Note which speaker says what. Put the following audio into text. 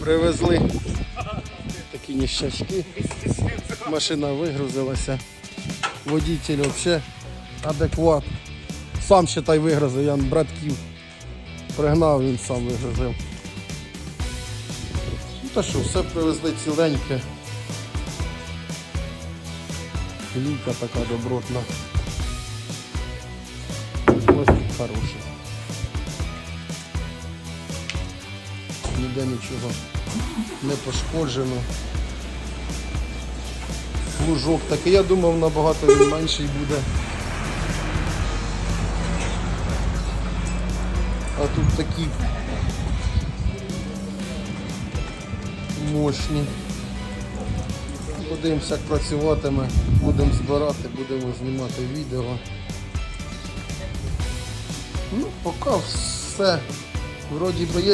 Speaker 1: Привезли такі ніщачки. Машина вигрузилася. Водитель взагалі адекват. Сам считай вигрузив, я братків пригнав, він сам вигрузив. Ну та що, все привезли ціленьке. Ліка така добротна. Ось хороший. Ніде нічого не пошкоджено. Лужок такий, я думав набагато він менший буде. А тут такі мощні. Подивимося, працюватиме, будемо збирати, будемо знімати відео. Ну, поки все вроді би є.